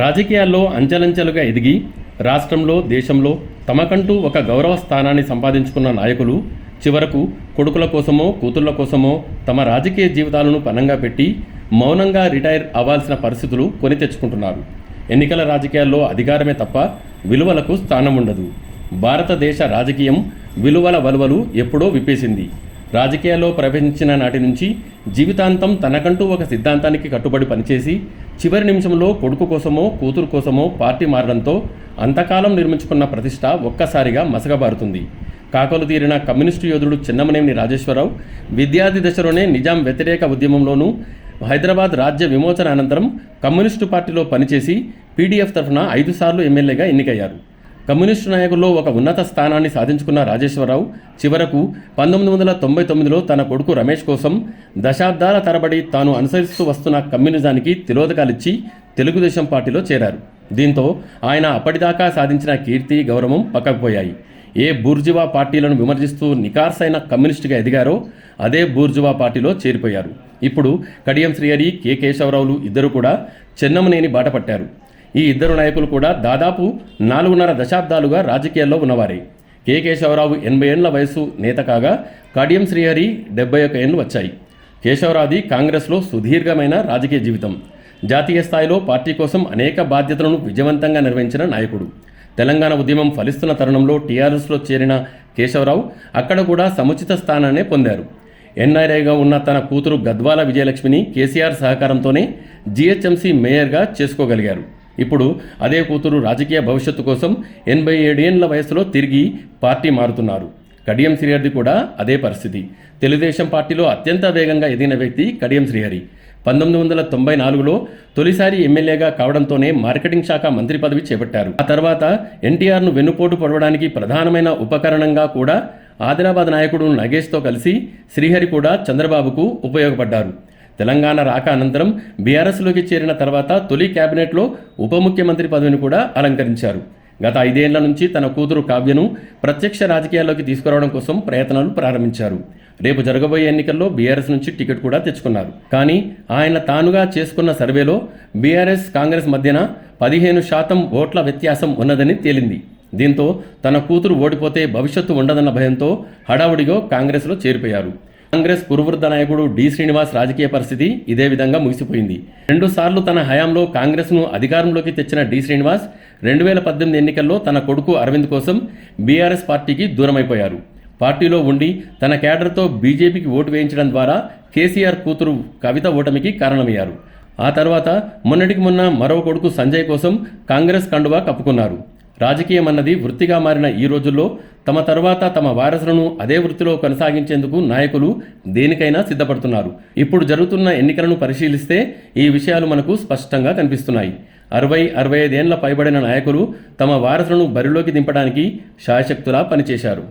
రాజకీయాల్లో అంచెలంచెలుగా ఎదిగి రాష్ట్రంలో దేశంలో తమకంటూ ఒక గౌరవ స్థానాన్ని సంపాదించుకున్న నాయకులు చివరకు కొడుకుల కోసమో కూతుళ్ళ కోసమో తమ రాజకీయ జీవితాలను పనంగా పెట్టి మౌనంగా రిటైర్ అవ్వాల్సిన పరిస్థితులు కొని తెచ్చుకుంటున్నారు. ఎన్నికల రాజకీయాల్లో అధికారమే తప్ప విలువలకు స్థానం ఉండదు భారతదేశ రాజకీయం విలువల వలువలు ఎప్పుడో విప్పేసింది. రాజకీయాల్లో ప్రవేశించిన నాటి నుంచి జీవితాంతం తనకంటూ ఒక సిద్ధాంతానికి కట్టుబడి పనిచేసి చివరి నిమిషంలో కొడుకు కోసమో కూతురు కోసమో పార్టీ మారడంతో అంతకాలం నిర్మించుకున్న ప్రతిష్ట ఒక్కసారిగా మసగబారుతుంది కాకలు తీరిన కమ్యూనిస్టు యోధుడు చిన్నమనేని రాజేశ్వరరావు విద్యార్థి దశలోనే నిజాం వ్యతిరేక ఉద్యమంలోనూ హైదరాబాద్ రాజ్య విమోచన అనంతరం కమ్యూనిస్టు పార్టీలో పనిచేసి పీడీఎఫ్ తరఫున ఐదు సార్లు ఎమ్మెల్యేగా ఎన్నికయ్యారు. కమ్యూనిస్టు నాయకుల్లో ఒక ఉన్నత స్థానాన్ని సాధించుకున్న రాజేశ్వరరావు చివరకు పంతొమ్మిది వందల తొంభై తొమ్మిదిలో తన కొడుకు రమేష్ కోసం దశాబ్దాల తరబడి తాను అనుసరిస్తూ వస్తున్న కమ్యూనిజానికి తిలోదకాలిచ్చి తెలుగుదేశం పార్టీలో చేరారు. దీంతో ఆయన అప్పటిదాకా సాధించిన కీర్తి గౌరవం పక్కకుపోయాయి. ఏ బూర్జువా పార్టీలను విమర్శిస్తూ నికార్సైన కమ్యూనిస్టుగా ఎదిగారో అదే బూర్జువా పార్టీలో చేరిపోయారు. ఇప్పుడు కడియం శ్రీహరి కె. కేశవరావులు ఇద్దరు కూడా చెన్నమనేని బాట పట్టారు. ఈ ఇద్దరు నాయకులు కూడా దాదాపు నాలుగున్నర దశాబ్దాలుగా రాజకీయాల్లో ఉన్నవారే. కె. కేశవరావు ఎనభై ఏండ్ల వయసు నేత కాగా కడియం శ్రీహరి డెబ్బై ఒక ఏండ్లు వచ్చాయి. కేశవరావుది కాంగ్రెస్లో సుదీర్ఘమైన రాజకీయ జీవితం. జాతీయ స్థాయిలో పార్టీ కోసం అనేక బాధ్యతలను విజయవంతంగా నిర్వహించిన నాయకుడు. తెలంగాణ ఉద్యమం ఫలిస్తున్న తరుణంలో టీఆర్ఎస్లో చేరిన కేశవరావు అక్కడ కూడా సముచిత స్థానాన్నే పొందారు. ఎన్ఆర్ఐగా ఉన్న తన కూతురు గద్వాల విజయలక్ష్మిని కేసీఆర్ సహకారంతోనే జీహెచ్ఎంసీ మేయర్గా చేసుకోగలిగారు. ఇప్పుడు అదే కూతురు రాజకీయ భవిష్యత్తు కోసం ఎనభై ఏడేండ్ల వయసులో తిరిగి పార్టీ మారుతున్నారు. కడియం శ్రీహరిది కూడా అదే పరిస్థితి. తెలుగుదేశం పార్టీలో అత్యంత వేగంగా ఎదిగిన వ్యక్తి కడియం శ్రీహరి. పంతొమ్మిది వందల తొంభై నాలుగులో తొలిసారి ఎమ్మెల్యేగా కావడంతోనే మార్కెటింగ్ శాఖ మంత్రి పదవి చేపట్టారు. ఆ తర్వాత ఎన్టీఆర్ను వెన్నుపోటు పొడవడానికి ప్రధానమైన ఉపకరణంగా కూడా ఆదిలాబాద్ నాయకుడు నగేష్తో కలిసి శ్రీహరి కూడా చంద్రబాబుకు ఉపయోగపడ్డారు. తెలంగాణ రాక అనంతరం బీఆర్ఎస్లోకి చేరిన తర్వాత తొలి కేబినెట్లో ఉప ముఖ్యమంత్రి పదవిని కూడా అలంకరించారు. గత ఐదేళ్ళ నుంచి తన కూతురు కావ్యను ప్రత్యక్ష రాజకీయాల్లోకి తీసుకురావడం కోసం ప్రయత్నాలు ప్రారంభించారు. రేపు జరగబోయే ఎన్నికల్లో బీఆర్ఎస్ నుంచి టికెట్ కూడా తెచ్చుకున్నారు. కానీ ఆయన తానుగా చేసుకున్న సర్వేలో బీఆర్ఎస్ కాంగ్రెస్ మధ్యన పదిహేను శాతం ఓట్ల వ్యత్యాసం ఉన్నదని తేలింది. దీంతో తన కూతురు ఓడిపోతే భవిష్యత్తు ఉండదన్న భయంతో హడావుడిగా కాంగ్రెస్లో చేరిపోయారు. కాంగ్రెస్ కురువృద్ధ నాయకుడు డి శ్రీనివాస్ రాజకీయ పరిస్థితి ఇదే విధంగా ముగిసిపోయింది. రెండు సార్లు తన హయాంలో కాంగ్రెస్ను అధికారంలోకి తెచ్చిన డి శ్రీనివాస్ రెండు వేల పద్దెనిమిది ఎన్నికల్లో తన కొడుకు అరవింద్ కోసం బీఆర్ఎస్ పార్టీకి దూరమైపోయారు. పార్టీలో ఉండి తన కేడర్తో బీజేపీకి ఓటు వేయించడం ద్వారా కేసీఆర్ కూతురు కవిత ఓటమికి కారణమయ్యారు. ఆ తర్వాత మొన్నటికి మొన్న మరో కొడుకు సంజయ్ కోసం కాంగ్రెస్ కండువా కప్పుకున్నారు. రాజకీయం అన్నది వృత్తిగా మారిన ఈ రోజుల్లో తమ తరువాత తమ వారసులను అదే వృత్తిలో కొనసాగించేందుకు నాయకులు దేనికైనా సిద్ధపడుతున్నారు. ఇప్పుడు జరుగుతున్న ఎన్నికలను పరిశీలిస్తే ఈ విషయాలు మనకు స్పష్టంగా కనిపిస్తున్నాయి. అరవై అరవై ఐదేళ్ళ పైబడిన నాయకులు తమ వారసులను బరిలోకి దింపడానికి శాయశక్తులా పనిచేశారు.